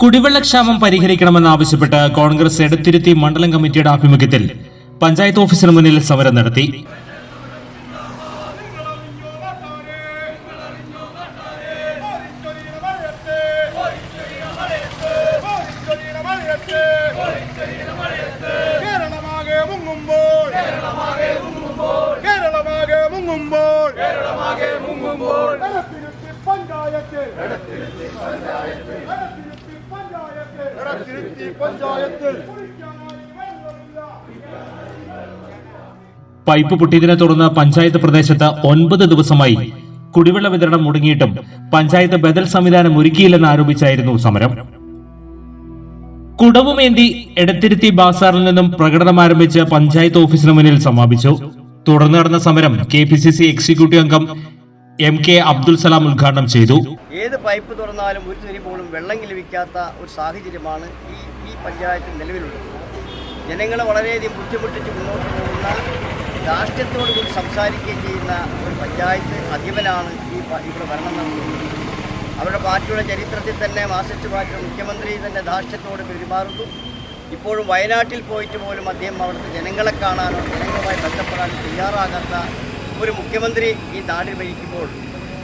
കുടിവെള്ളക്ഷാമം പരിഹരിക്കണമെന്നാവശ്യപ്പെട്ട് കോൺഗ്രസ് എടുത്തിരുത്തി മണ്ഡലം കമ്മിറ്റിയുടെ ആഭിമുഖ്യത്തിൽ പഞ്ചായത്ത് ഓഫീസിന് മുന്നിൽ സമരം നടത്തി പഞ്ചായത്തിൽ പൈപ്പ് പൊട്ടിയതിനെ തുടർന്ന് പഞ്ചായത്ത് പ്രദേശത്ത് ഒൻപത് ദിവസമായി കുടിവെള്ള വിതരണം മുടങ്ങിയിട്ടും പഞ്ചായത്ത് ബദൽ സംവിധാനം ഒരുക്കിയില്ലെന്ന് ആരോപിച്ചായിരുന്നു സമരം. കുടവുമേന്തി എടത്തിരുത്തി ബാസാറിൽ നിന്നും പ്രകടനം ആരംഭിച്ച് പഞ്ചായത്ത് ഓഫീസിന് മുന്നിൽ സമാപിച്ചു. തുടർന്ന് നടന്ന സമരം K P C C executive അംഗം എം കെ അബ്ദുൽ സലാം ഉദ്ഘാടനം ചെയ്തു. ഏത് പൈപ്പ് തുറന്നാലും ഒരു തുരി പോലും വെള്ളം ലഭിക്കാത്ത ഒരു സാഹചര്യമാണ് ഈ ഈ പഞ്ചായത്തിൽ നിലവിലുള്ളത്. ജനങ്ങളെ വളരെയധികം ബുദ്ധിമുട്ടിച്ച് മുന്നോട്ട് പോകുന്ന രാഷ്ട്രീയത്തോട് കൂടി സംസാരിക്കുകയും ചെയ്യുന്ന ഒരു പഞ്ചായത്ത് അധിപനാണ് ഈ ഇവിടെ ഭരണം നടത്തുന്നത് അവരുടെ പാർട്ടിയുടെ ചരിത്രത്തിൽ തന്നെ മാർസിസ്റ്റ് പാർട്ടിയുടെ മുഖ്യമന്ത്രി തന്നെ ധാർഷ്ട്യത്തോട് പെരുമാറുന്നു. ഇപ്പോഴും വയനാട്ടിൽ പോയിട്ട് പോലും അദ്ദേഹം അവിടുത്തെ ജനങ്ങളെ കാണാനോ ജനങ്ങളുമായി ബന്ധപ്പെടാനോ തയ്യാറാകാത്ത ഒരു മുഖ്യമന്ത്രി ഈ നാടിൽ ഭരിക്കുമ്പോൾ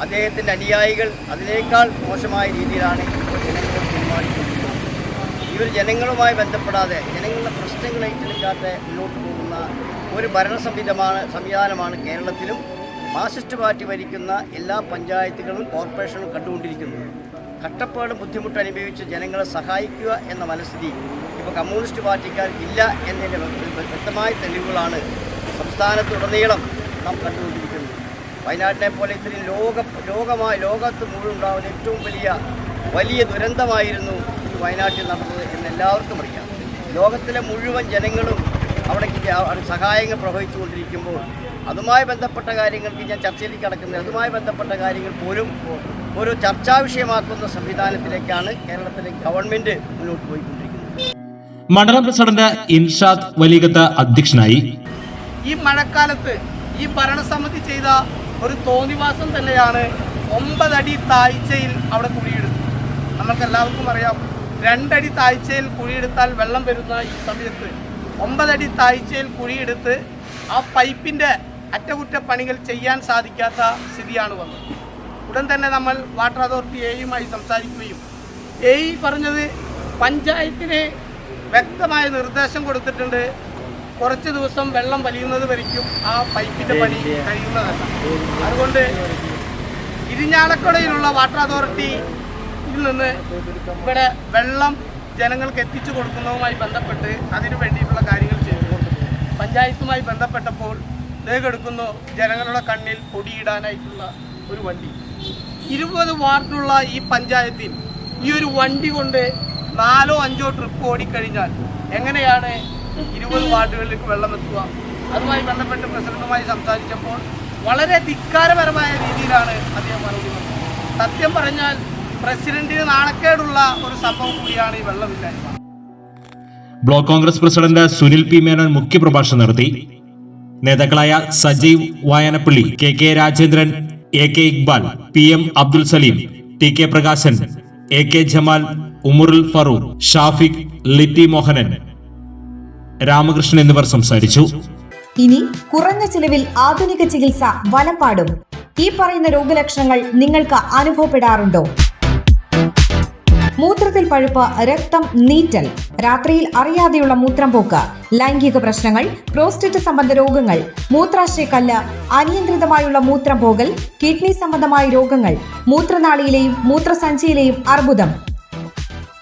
അദ്ദേഹത്തിന്റെ അനുയായികൾ അതിനേക്കാൾ മോശമായ രീതിയിലാണ് ജനങ്ങളെ ജനങ്ങളോട് ഇവർ ജനങ്ങളുമായി ബന്ധപ്പെടാതെ ജനങ്ങളുടെ പ്രശ്നങ്ങൾ ഏറ്റെടുക്കാത്ത മുന്നോട്ട് പോകുന്ന ഒരു ഭരണ സംവിധമാണ് സംവിധാനമാണ് കേരളത്തിലും മാർസിസ്റ്റ് പാർട്ടി ഭരിക്കുന്ന എല്ലാ പഞ്ചായത്തുകളും കോർപ്പറേഷനും കണ്ടുകൊണ്ടിരിക്കുന്നത്. കഷ്ടപ്പാടും ബുദ്ധിമുട്ട് അനുഭവിച്ച് ജനങ്ങളെ സഹായിക്കുക എന്ന മനസ്ഥിതി ഇപ്പോൾ കമ്മ്യൂണിസ്റ്റ് പാർട്ടിക്കാർ ഇല്ല എന്നതിന്റെ വ്യ- വ്യക്തമായ തെളിവുകളാണ് സംസ്ഥാനത്തുടനീളം നാം കണ്ടുകൊണ്ടിരിക്കുന്നത് വയനാട്ടിനെ പോലെ ഇത്രയും ലോക ലോകമായി ലോകത്ത് മുഴുവൻ ഉണ്ടാകുന്ന ഏറ്റവും വലിയ വലിയ ദുരന്തമായിരുന്നു ഈ വയനാട്ടിൽ നടന്നത് എന്ന് എല്ലാവർക്കും അറിയാം. ലോകത്തിലെ മുഴുവൻ ജനങ്ങളും അവിടേക്ക് സഹായങ്ങൾ പ്രവഹിച്ചുകൊണ്ടിരിക്കുമ്പോൾ അതുമായി ബന്ധപ്പെട്ട കാര്യങ്ങൾക്ക് ഞാൻ ചർച്ചയിലേക്ക് കടക്കുന്നത് അതുമായി ബന്ധപ്പെട്ട കാര്യങ്ങൾ പോലും ഒരു ചർച്ചാ വിഷയമാക്കുന്ന സംവിധാനത്തിലേക്കാണ് കേരളത്തിലെ ഗവൺമെന്റ് മുന്നോട്ട് പോയിക്കൊണ്ടിരിക്കുന്നത്. മണ്ഡലം പ്രസിഡന്റ് ഇൻഷാദ് വലികത്ത് അധ്യക്ഷനായി. ഈ മഴക്കാലത്ത് ഈ ഭരണസമിതി ചെയ്ത ഒരു തോന്നിവാസം തന്നെയാണ് ഒമ്പതടി താഴ്ചയിൽ അവിടെ കുഴിയെടുത്തു നമ്മൾക്ക് എല്ലാവർക്കും അറിയാം രണ്ടടി താഴ്ചയിൽ കുഴിയെടുത്താൽ വെള്ളം വരുന്ന ഈ സമയത്ത് ഒമ്പതടി താഴ്ചയിൽ കുഴിയെടുത്ത് ആ പൈപ്പിന്റെ അറ്റകുറ്റപ്പണികൾ ചെയ്യാൻ സാധിക്കാത്ത സ്ഥിതിയാണ് വന്നത്. ഉടൻ തന്നെ നമ്മൾ വാട്ടർ അതോറിറ്റി എയുമായി സംസാരിക്കുകയും എ പറഞ്ഞത് പഞ്ചായത്തിന് വ്യക്തമായ നിർദ്ദേശം കൊടുത്തിട്ടുണ്ട്. കുറച്ച് ദിവസം വെള്ളം വലിയുന്നത് വരയ്ക്കും. ആ പൈപ്പിന്റെ പണി കഴിയുന്നതല്ല. അതുകൊണ്ട് ഇരിഞ്ഞാലക്കുടയിലുള്ള വാട്ടർ അതോറിറ്റിയിൽ നിന്ന് ഇവിടെ വെള്ളം ജനങ്ങൾക്ക് എത്തിച്ചു കൊടുക്കുന്നതുമായി ബന്ധപ്പെട്ട് അതിനു വേണ്ടിയിട്ടുള്ള കാര്യങ്ങൾ ചെയ്തു പഞ്ചായത്തുമായി ബന്ധപ്പെട്ടപ്പോൾ ദേഹെടുക്കുന്നു ജനങ്ങളുടെ കണ്ണിൽ പൊടിയിടാനായിട്ടുള്ള ഒരു വണ്ടി. ഇരുപത് വാർഡിലുള്ള ഈ പഞ്ചായത്തിൽ ഈ ഒരു വണ്ടി കൊണ്ട് നാലോ അഞ്ചോ ട്രിപ്പ് ഓടിക്കഴിഞ്ഞാൽ എങ്ങനെയാണ് ഇരുപത് വാർഡുകളിലേക്ക് വെള്ളം എത്തുക. അതുമായി ബന്ധപ്പെട്ട് പ്രസിഡന്റുമായി സംസാരിച്ചപ്പോൾ വളരെ ധിക്കാരപരമായ രീതിയിലാണ് അദ്ദേഹം പറയുന്നത്. സത്യം പറഞ്ഞാൽ പ്രസിഡന്റിന് നാണക്കേടുള്ള ഒരു സംഭവം കൂടിയാണ് ഈ വെള്ളമില്ലായ്മ. Block Congress president Sunil P Menon മുഖ്യപ്രഭാഷണം നടത്തി. നേതാക്കളായ Sajeev Vayanappally K K Rajendran A K Iqbal P M Abdul Salim T K Prakashan A K Jamal Umarul Farooq Shafiq Litty Mohanan Ramakrishnan എന്നിവർ സംസാരിച്ചു. ഇനി കുറഞ്ഞ ചിലവിൽ ആധുനിക ചികിത്സ വലപ്പാടും. ഈ പറയുന്ന രോഗലക്ഷണങ്ങൾ നിങ്ങൾക്ക് അനുഭവപ്പെടാറുണ്ടോ? മൂത്രത്തിൽ പഴുപ്പ് രക്തം നീറ്റൽ. രാത്രിയിൽ അറിയാതെയുള്ള മൂത്രം പോക്ക് ലൈംഗിക പ്രശ്നങ്ങൾ പ്രോസ്റ്റേറ്റ് സംബന്ധ രോഗങ്ങൾ മൂത്രാശയക്കല്ല് അനിയന്ത്രിതമായുള്ള മൂത്രം പോകൽ കിഡ്നി സംബന്ധമായ രോഗങ്ങൾ മൂത്രനാളിയിലെയും മൂത്രസഞ്ചിയിലെയും അർബുദം.